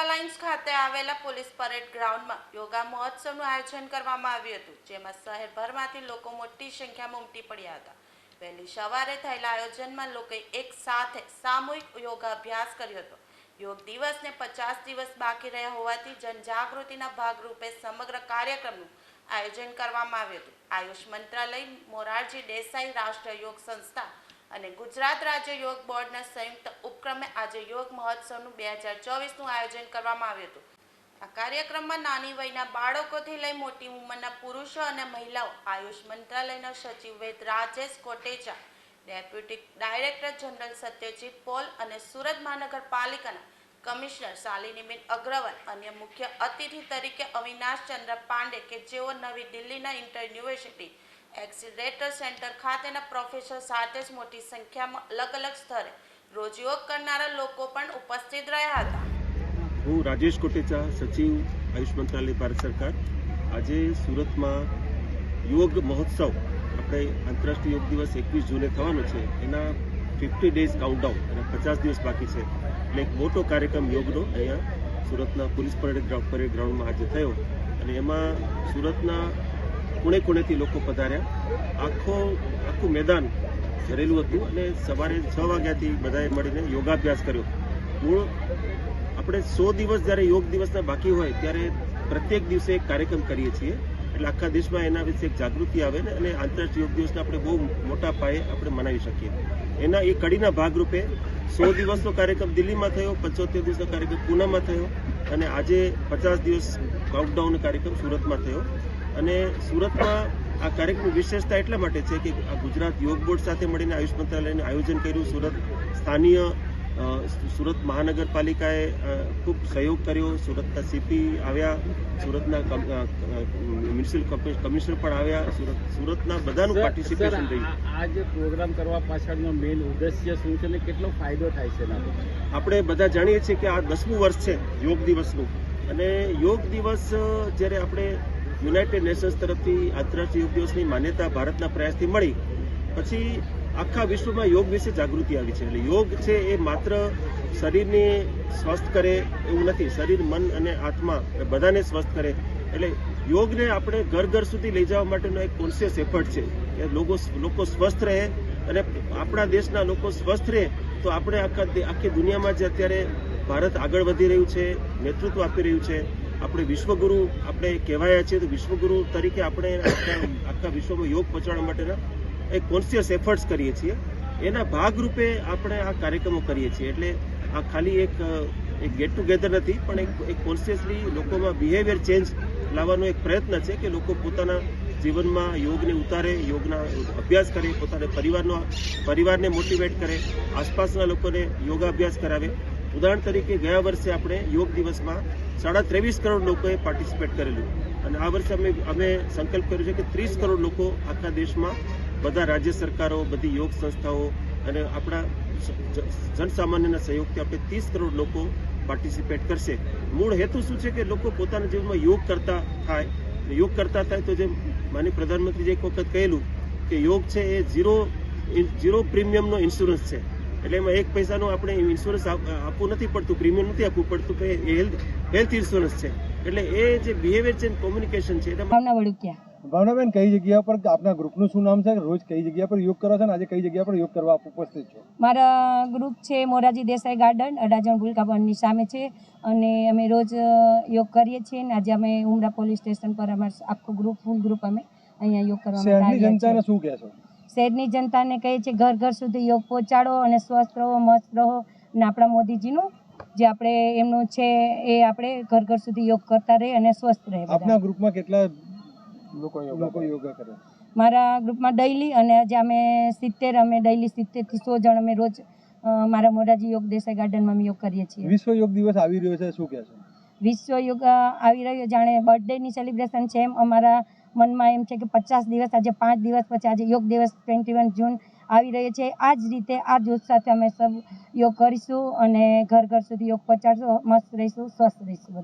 નવા લાઇન્સ ખાતે આવેલા પોલીસ પરેડ ગ્રાઉન્ડમાં યોગા મહોત્સવનું આયોજન કરવામાં આવ્યું હતું, જેમાં શહેરભરમાંથી લોકો મોટી સંખ્યામાં ઉમટી પડ્યા હતા. વહેલી સવારે થયેલા આયોજનમાં લોકોએ એક સાથે સામૂહિક યોગાભ્યાસ કર્યો હતો. યોગ દિવસને પચાસ દિવસ બાકી રહ્યા હોવાથી જનજાગૃતિના ભાગરૂપે સમગ્ર કાર્યક્રમનું આયોજન કરવામાં આવ્યું હતું. આયુષ મંત્રાલય, મોરારજી દેસાઈ રાષ્ટ્રીય યોગ સંસ્થા અને ગુજરાત રાજ્ય યોગ બોર્ડના સંયુક્ત ઉપક્રમે આજે યોગ મહોત્સવનું બે હજાર ચોવીસનું આયોજન કરવામાં આવ્યું હતું. આ કાર્યક્રમમાં નાની વયના બાળકોથી લઈ મોટી ઉંમરના પુરુષો અને મહિલાઓ, આયુષ મંત્રાલયના સચિવ Vaid Rajesh Kotecha, deputy director general Satyajit Paul અને સુરત મહાનગરપાલિકાના કમિશનર શાલિનીબેન અગ્રવાલ, અન્ય મુખ્ય અતિથિ તરીકે અવિનાશ ચંદ્ર પાંડે કે જેઓ નવી દિલ્હીના ઇન્ટર યુનિવર્સિટી એક્સિલેટર સેન્ટર ખાતેના પ્રોફેસર સાથે જ મોટી સંખ્યામાં અલગ અલગ સ્તરે રોજ યોગ કરનારા લોકો પણ ઉપસ્થિત રહ્યા હતા. હું રાજેશ કોટેચા, સચિવ આયુષ મંત્રાલય ભારત સરકાર. આજે સુરતમાં યોગ મહોત્સવ, આપણે આંતરરાષ્ટ્રીય યોગ દિવસ એકવીસ જૂને થવાનો છે. એના ફિફ્ટી ડેઝ કાઉન્ટડાઉન અને પચાસ દિવસ બાકી છે. એટલે એક મોટો કાર્યક્રમ યોગનો અહીંયા સુરતના પોલીસ પરેડ ગ્રાઉન્ડ પરેડ ગ્રાઉન્ડમાં આજે થયો. અને એમાં સુરતના ખૂણે ખૂણેથી લોકો પધાર્યા. આખો, આખું મેદાન ભરેલું હતું અને સવારે છ વાગ્યાથી બધાએ મળીને યોગાભ્યાસ કર્યો. મૂળ આપણે સો દિવસ જ્યારે યોગ દિવસના બાકી હોય ત્યારે પ્રત્યેક દિવસે એક કાર્યક્રમ કરીએ છીએ. એટલે આખા દેશમાં એના વિશે એક જાગૃતિ આવે ને અને આંતરરાષ્ટ્રીય યોગ દિવસને આપણે બહુ મોટા પાયે આપણે મનાવી શકીએ. એના એ કડીના ભાગરૂપે સો દિવસનો કાર્યક્રમ દિલ્હીમાં થયો, પંચોતેર દિવસનો કાર્યક્રમ પૂનામાં થયો અને આજે પચાસ દિવસ કાઉન્ટડાઉન કાર્યક્રમ સુરતમાં થયો. અને સુરતમાં આ કાર્યક્રમની વિશેષતા એટલા માટે છે કે આ ગુજરાત યોગ બોર્ડ સાથે મળીને આયુષ મંત્રાલયને આયોજન કર્યું સુરત સ્થાનીય સુરત મહાનગરપાલિકાએ ખૂબ સહયોગ કર્યો. સુરતના સીપી આવ્યા સુરતના મ્યુનિસિપલ કમિ- કમિશનર પણ આવ્યા. સુરત સુરતના બધાનું પાર્ટિસિપેશન રહ્યું આ જે પ્રોગ્રામ કરવા પાછળનો મેઇન ઉદ્દેશ્ય શું છે અને કેટલો ફાયદો થાય છે આપણે બધા જાણીએ છીએ કે આ દસમું વર્ષ છે યોગ દિવસનું. અને યોગ દિવસ જ્યારે આપણે યુનાઇટેડ નેશન્સ તરફથી આંતરરાષ્ટ્રીય યોગ દિવસની માન્યતા ભારતના પ્રયાસથી મળી. પછી આખા વિશ્વમાં યોગ વિશે જાગૃતિ આવી છે. એટલે યોગ છે એ માત્ર શરીરને સ્વસ્થ કરે એવું નથી. શરીર, મન અને આત્મા બધાને સ્વસ્થ કરે. એટલે યોગને આપણે ઘર ઘર સુધી લઈ જવા માટેનો એક કોન્શિયસ એફર્ટ છે. કે લોકો લોકો સ્વસ્થ રહે અને આપણા દેશના લોકો સ્વસ્થ રહે તો આપણે આખા આખી દુનિયામાં જે અત્યારે ભારત આગળ વધી રહ્યું છે, નેતૃત્વ આપી રહ્યું છે આપણે વિશ્વગુરુ આપણે કહેવાયા છીએ તો વિશ્વગુરુ તરીકે આપણે આખા વિશ્વમાં યોગ પહોંચાડવા માટેના એક કોન્શિયસ એફર્ટ્સ કરીએ છીએ. એના ભાગરૂપે આપણે આ કાર્યક્રમો કરીએ છીએ. એટલે આ ખાલી એક એક ગેટ ટુગેધર નથી, પણ એક એક કોન્શિયસલી લોકોમાં બિહેવિયર ચેન્જ લાવવાનો એક પ્રયત્ન છે કે લોકો પોતાના જીવનમાં યોગને ઉતારે, યોગના અભ્યાસ કરે, પોતાના પરિવારનો, પરિવારને મોટિવેટ કરે, આસપાસના લોકોને યોગાભ્યાસ કરાવે. ઉદાહરણ તરીકે ગયા વર્ષે આપણે યોગ દિવસમાં સાડા ત્રેવીસ કરોડ લોકોએ પાર્ટિસિપેટ કરેલું. અને આ વર્ષે અમે અમે સંકલ્પ કર્યો છે કે ત્રીસ કરોડ લોકો આખા દેશમાં બધા રાજ્ય સરકારો, બધી યોગ સંસ્થાઓ અને આપણા જનસામાન્યના સહયોગથી આપણે ત્રીસ કરોડ લોકો પાર્ટિસિપેટ કરશે. મૂળ હેતુ શું છે કે લોકો પોતાના જીવનમાં યોગ કરતા થાય. યોગ કરતા થાય તો જે માની પ્રધાનમંત્રીજી એક વખત કહેલું કે યોગ છે એ ઝીરો ઝીરો પ્રીમિયમનો ઇન્સ્યોરન્સ છે. એટલે એમાં એક પૈસાનું આપણે ઇન્સ્યોરન્સ આપવું નથી પડતું પ્રીમિયમ નથી આપવું પડતું કે એ હેલ્થ હેલ્થ ઇન્સ્યોરન્સ છે. એટલે એ જે બિહેવિયર છે કોમ્યુનિકેશન છે ભાવના વડુકિયા ભાવનાબેન કઈ જગ્યા પર આપના ગ્રુપનું શું નામ છે? રોજ કઈ જગ્યા પર યોગ કરો છો અને આજે કઈ જગ્યા પર યોગ કરવા આપ ઉપસ્થિત છો? મારા ગ્રુપ છે મોરારજી દેસાઈ ગાર્ડન અડાજણ ભૂલકા ભવનની સામે છે અને અમે રોજ યોગ કરીએ છીએ અને આજે અમે ઉમરા પોલીસ સ્ટેશન પર અમારું આખું ગ્રુપ ફૂલ ગ્રુપ અમે અહીંયા યોગ કરવા માટે શહેરની આવ્યા જનતાને છીએ. શું કહેશો? શહેરની જનતાને કહીએ છીએ ઘર ઘર સુધી યોગ પહોંચાડો અને સ્વસ્થ રહો મસ્ત રહો. અને આપણા મોદીજીનું જે આપણે એમનું છે એ આપણે ઘર ઘર સુધી યોગ કરતા રહે અને સ્વસ્થ રહે આપના ગ્રુપમાં કેટલા લોકો લોકો યોગા કરે? મારા ગ્રુપમાં ડેઈલી અને આજે અમે સિત્તેર અમે ડેઈલી સિત્તેરથી સો જણ અમે રોજ મારા મોરારજી યોગ દેસાઈ ગાર્ડનમાં અમે યોગ કરીએ છીએ. વિશ્વ યોગ દિવસ આવી રહ્યો છે શું કહેશો? વિશ્વ યોગ આવી રહ્યો જાણે બર્થડેની સેલિબ્રેશન છે એમ અમારા મનમાં એમ છે કે પચાસ દિવસ, આજે પાંચ દિવસ પછી, આજે યોગ દિવસ ટ્વેન્ટી વન જૂન આવી રહ્યો છે આ જ રીતે આ જૂથ સાથે અમે સૌ યોગ કરીશું અને ઘર ઘર સુધી યોગ પહોંચાડશું મસ્ત રહીશું, સ્વસ્થ રહીશું.